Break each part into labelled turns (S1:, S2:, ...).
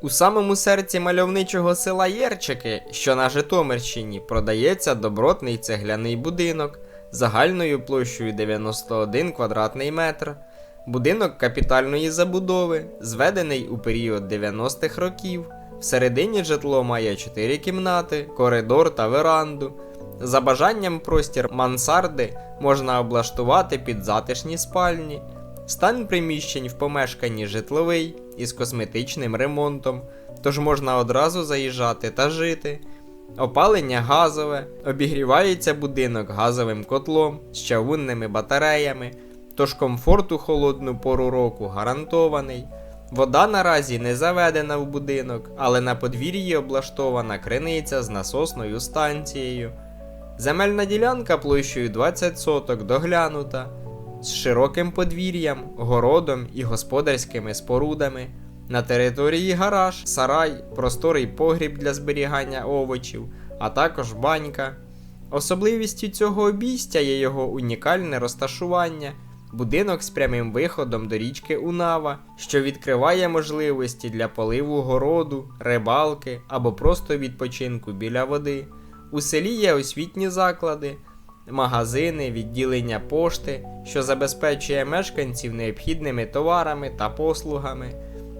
S1: У самому серці мальовничого села Єрчики, що на Житомирщині, продається добротний цегляний будинок загальною площею 91 квадратний метр. Будинок капітальної забудови, зведений у період 90-х років. Всередині житло має 4 кімнати, коридор та веранду. За бажанням простір мансарди можна облаштувати під затишні спальні. Стан приміщень в помешканні житловий із косметичним ремонтом, тож можна одразу заїжджати та жити. Опалення газове, обігрівається будинок газовим котлом з чавунними батареями, тож комфорт у холодну пору року гарантований. Вода наразі не заведена в будинок, але на подвір'ї облаштована криниця з насосною станцією. Земельна ділянка площею 20 соток доглянута, з широким подвір'ям, городом і господарськими спорудами. На території гараж, сарай, просторий погріб для зберігання овочів, а також банька. Особливістю цього обійстя є його унікальне розташування, будинок з прямим виходом до річки Унава, що відкриває можливості для поливу городу, рибалки або просто відпочинку біля води. У селі є освітні заклади, магазини, відділення пошти, що забезпечує мешканців необхідними товарами та послугами.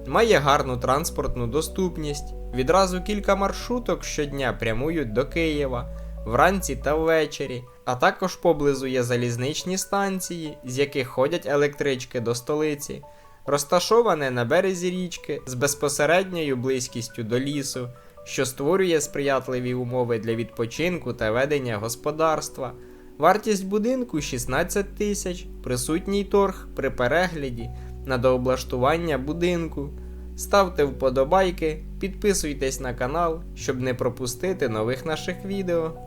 S1: Має гарну транспортну доступність. Відразу кілька маршруток щодня прямують до Києва вранці та ввечері, а також поблизу є залізничні станції, з яких ходять електрички до столиці, розташоване на березі річки з безпосередньою близькістю до лісу, що створює сприятливі умови для відпочинку та ведення господарства. Вартість будинку 16 тисяч, присутній торг при перегляді на дооблаштування будинку. Ставте вподобайки, підписуйтесь на канал, щоб не пропустити нових наших відео.